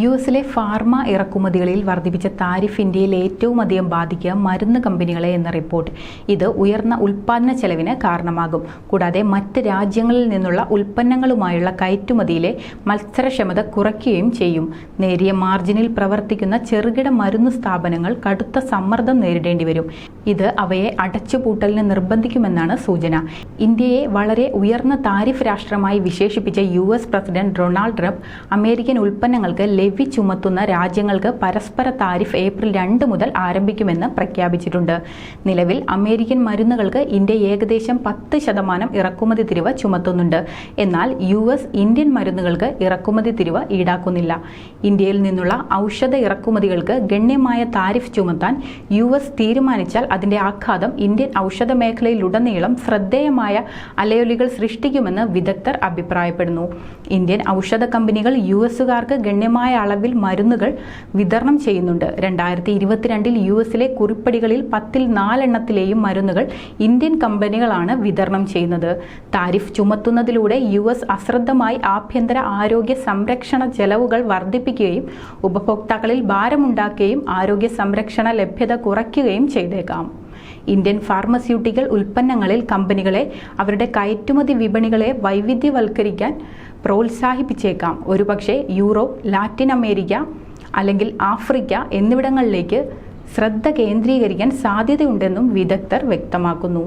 U എസിലെ pharma ഇറക്കുമതികളിൽ വർദ്ധിപ്പിച്ച tariff ഇന്ത്യയിൽ ഏറ്റവും അധികം ബാധിക്കുക മരുന്ന് കമ്പനികളെ എന്ന റിപ്പോർട്ട്. ഇത് ഉയർന്ന ഉൽപ്പാദന ചെലവിന് കാരണമാകും. കൂടാതെ മറ്റ് രാജ്യങ്ങളിൽ നിന്നുള്ള ഉൽപ്പന്നങ്ങളുമായുള്ള കയറ്റുമതിയിലെ മത്സരക്ഷമത കുറയ്ക്കുകയും ചെയ്യും. നേരിയ മാർജിനിൽ പ്രവർത്തിക്കുന്ന ചെറുകിട മരുന്ന് സ്ഥാപനങ്ങൾ കടുത്ത സമ്മർദ്ദം നേരിടേണ്ടി വരും ഇത് അവയെ അടച്ചുപൂട്ടലിന് നിർബന്ധിക്കുമെന്നാണ് സൂചന. ഇന്ത്യയെ വളരെ ഉയർന്ന താരിഫ് രാഷ്ട്രമായി വിശേഷിപ്പിച്ച U S president Donald Trump American ഉൽപ്പന്നങ്ങൾക്ക് ലെവി ചുമത്തുന്ന രാജ്യങ്ങൾക്ക് പരസ്പര താരിഫ് ഏപ്രിൽ രണ്ട് മുതൽ ആരംഭിക്കുമെന്ന് പ്രഖ്യാപിച്ചിട്ടുണ്ട്. നിലവിൽ അമേരിക്കൻ മരുന്നുകൾക്ക് ഇന്ത്യ ഏകദേശം പത്ത് ശതമാനം ഇറക്കുമതി തിരിവ് ചുമത്തുന്നുണ്ട്. എന്നാൽ യു എസ് ഇന്ത്യൻ മരുന്നുകൾക്ക് ഇറക്കുമതി തിരിവ് ഈടാക്കുന്നില്ല. ഇന്ത്യയിൽ നിന്നുള്ള ഔഷധ ഇറക്കുമതികൾക്ക് ഗണ്യമായ താരിഫ് ചുമത്താൻ യു എസ് തീരുമാനിച്ചാൽ അതിന്റെ ആഘാതം ഇന്ത്യൻ ഔഷധ മേഖലയിലുടനീളം ശ്രദ്ധേയമായ അലയൊലികൾ സൃഷ്ടിക്കുമെന്ന് വിദഗ്ധർ അഭിപ്രായപ്പെടുന്നു. ഇന്ത്യൻ ഔഷധ കമ്പനികൾ യു എസുകാർക്ക് ഗണ്യമായ അളവിൽ മരുന്നുകൾ വിതരണം ചെയ്യുന്നുണ്ട്. രണ്ടായിരത്തി ഇരുപത്തിരണ്ടിൽ യു എസിലെ കുറിപ്പടികളിൽ പത്തിൽ നാലെണ്ണത്തിലെയും മരുന്നുകൾ ഇന്ത്യൻ കമ്പനികളാണ് വിതരണം ചെയ്യുന്നത്. താരിഫ് ചുമത്തുന്നതിലൂടെ യു എസ് അശ്രദ്ധമായി ആഭ്യന്തര ആരോഗ്യ സംരക്ഷണ ചെലവുകൾ വർദ്ധിപ്പിക്കുകയും ഉപഭോക്താക്കളിൽ ഭാരമുണ്ടാക്കുകയും ആരോഗ്യ സംരക്ഷണ ലഭ്യത കുറയ്ക്കുകയും ചെയ്തേക്കാം. ഇന്ത്യൻ ഫാർമസ്യൂട്ടിക്കൽ ഉൽപ്പന്നങ്ങളിൽ കമ്പനികളെ അവരുടെ കയറ്റുമതി വിപണികളെ വൈവിധ്യവൽക്കരിക്കാൻ പ്രോത്സാഹിപ്പിച്ചേക്കാം. ഒരുപക്ഷെ യൂറോപ്പ് ലാറ്റിൻ അമേരിക്ക അല്ലെങ്കിൽ ആഫ്രിക്ക എന്നിവിടങ്ങളിലേക്ക് ശ്രദ്ധ കേന്ദ്രീകരിക്കാൻ സാധ്യതയുണ്ടെന്നും വിദഗ്ധർ വ്യക്തമാക്കുന്നു.